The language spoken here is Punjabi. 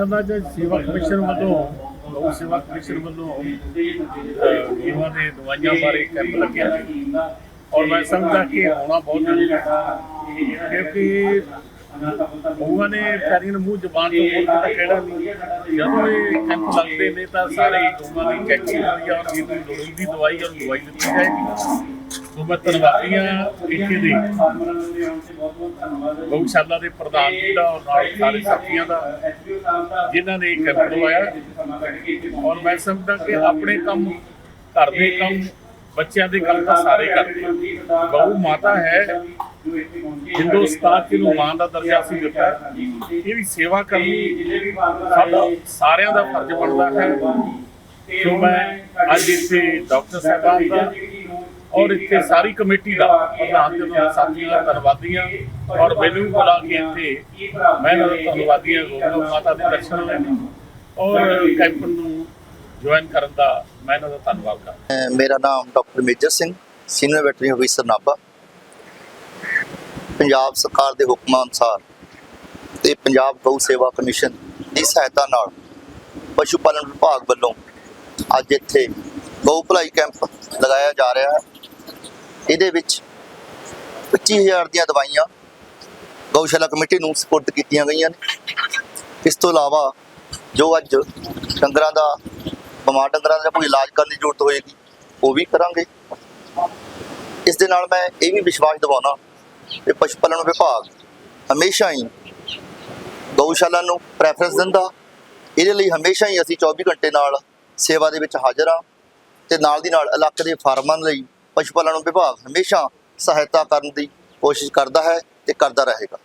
ਗਊਸ਼ਾਲਾ ਚ ਸੇਵਾ ਕਮਿਸ਼ਨ ਵੱਲੋਂ ਗਊ ਸੇਵਾ ਕਮਿਸ਼ਨ ਵੱਲੋਂ ਅਹ, ਗਊਆਂ ਦੇ ਦਵਾਈਆਂ ਬਾਰੇ ਕੈਂਪ ਲੱਗਿਆ ਸੀ। ਔਰ ਮੈਂ ਸਮਝਦਾ ਕਿ ਹੋਣਾ ਬਹੁਤ ਜ਼ਰੂਰੀ ਹੈ ਕਿਉਂਕਿ ਗਊਆਂ ਨੇ ਵਿਚਾਰੀਆਂ ਨੂੰ ਮੂੰਹ ਜ਼ਬਾਨ ਤੋਂ ਬੋਲ ਕੇ ਤਾਂ ਕਹਿਣਾ ਨਹੀਂ। ਜਦੋਂ ਇਹ ਕੈਂਪ ਲੱਗਦੇ ਨੇ ਤਾਂ ਸਾਰੇ ਗਊਆਂ ਦੀ ਚੈਕਿੰਗ ਹੋਈ ਔਰ ਇਹ ਲੋੜੀਂਦੀ ਦਵਾਈ ਔਰ ਦਵਾਈ ਦਿੱਤੀ ਜਾਏਗੀ। ਸੋ ਮੈਂ ਧੰਨਵਾਦੀ ਹਾਂ ਇੱਥੇ ਦੇ। ਗਊਸ਼ਾਲਾ ਦੇ ਪ੍ਰਧਾਨ ਜੀ ਦਾ ਔਰ ਨਾਲ ਸਾਰੇ ਸਾਥੀਆਂ ਦਾ, ਜਿਨ੍ਹਾਂ ਨੇ ਇਹ ਕੈਂਪ ਲਵਾਇਆ ਔਰ ਮੈਂ ਸਮਝਦਾ ਕਿ ਆਪਣੇ ਕੰਮ, ਘਰ ਦੇ ਕੰਮ, ਬੱਚਿਆਂ ਦੇ ਕੰਮ ਤਾਂ ਸਾਰੇ ਕਰਦੇ ਗਊ ਮਾਤਾ ਹੈ, ਹਿੰਦੁਸਤਾਨ ਚ ਨੂੰ ਮਾਂ ਦਾ ਦਰਜਾ ਸੀ ਦਿੱਤਾ ਇਹ ਵੀ ਸੇਵਾ ਕਰਨੀ ਸਾਰਿਆਂ ਦਾ ਫਰਜ਼ ਬਣਦਾ ਹੈ। ਸੋ ਮੈਂ ਅੱਜ ਇੱਥੇ ਡਾਕਟਰ ਸਾਹਿਬਾਨ ਦਾ ਔਰ ਇੱਥੇ ਸਾਰੀ ਕਮੇਟੀ ਦਾ ਪ੍ਰਧਾਨ ਜੀ ਦਾ ਸਾਥੀਆਂ ਦਾ ਧੰਨਵਾਦੀ ਹਾਂ ਔਰ ਮੈਨੂੰ ਵੀ ਬੁਲਾ ਕੇ ਇੱਥੇ ਮੈਂ ਧੰਨਵਾਦੀ ਹਾਂ, ਗੋਬਿੰਦ ਮਾਤਾ ਦੇ ਦਰਸ਼ਨ ਲੈਣ ਔਰ ਕੈਂਪ ਨੂੰ ਜੁਆਇਨ ਕਰਨ ਦਾ ਮੈਂ ਇਹਨਾਂ ਦਾ ਧੰਨਵਾਦ ਕਰਦਾ ਮੇਰਾ ਨਾਮ doctor Major Singh senior veterinary officer Nabha. Punjab ਸਰਕਾਰ ਦੇ ਹੁਕਮਾਂ ਅਨੁਸਾਰ ਤੇ ਪੰਜਾਬ ਗਊ ਸੇਵਾ ਕਮਿਸ਼ਨ ਦੀ ਸਹਾਇਤਾ ਨਾਲ ਪਸ਼ੂ ਪਾਲਣ ਵਿਭਾਗ ਵੱਲੋਂ ਅੱਜ ਇੱਥੇ ਗਊ ਭਲਾਈ ਕੈਂਪ ਲਗਾਇਆ ਜਾ ਰਿਹਾ ਹੈ। ਇਹਦੇ ਵਿੱਚ 25000 ਦੀਆਂ ਦਵਾਈਆਂ ਗਊਸ਼ਾਲਾ ਕਮੇਟੀ ਨੂੰ ਸਪੁਰਦ ਕੀਤੀਆਂ ਗਈਆਂ ਨੇ। ਇਸ ਤੋਂ ਇਲਾਵਾ ਜੋ ਅੱਜ ਡੰਗਰਾਂ ਦਾ, ਬਿਮਾਰ ਡੰਗਰਾਂ ਦਾ ਕੋਈ ਇਲਾਜ ਕਰਨ ਦੀ ਜ਼ਰੂਰਤ ਹੋਏਗੀ, ਉਹ ਵੀ ਕਰਾਂਗੇ। ਇਸ ਦੇ ਨਾਲ ਮੈਂ ਇਹ ਵੀ ਵਿਸ਼ਵਾਸ ਦਿਵਾਉਣਾ ਕਿ ਪਸ਼ੂ ਪਾਲਣ ਵਿਭਾਗ ਹਮੇਸ਼ਾ ਹੀ ਗਊਸ਼ਾਲਾ ਨੂੰ ਪ੍ਰੈਫਰੈਂਸ ਦਿੰਦਾ। ਇਹਦੇ ਲਈ ਹਮੇਸ਼ਾ ਹੀ ਅਸੀਂ 24 ਘੰਟੇ ਨਾਲ ਸੇਵਾ ਦੇ ਵਿੱਚ ਹਾਜ਼ਰ ਹਾਂ ਤੇ ਨਾਲ ਦੀ ਨਾਲ ਇਲਾਕੇ ਦੇ ਫਾਰਮਾਂ ਲਈ ਪਸ਼ੂ ਪਾਲਣ ਵਿਭਾਗ ਹਮੇਸ਼ਾ ਸਹਾਇਤਾ ਕਰਨ ਦੀ ਕੋਸ਼ਿਸ਼ ਕਰਦਾ ਹੈ ਤੇ ਕਰਦਾ ਰਹੇਗਾ।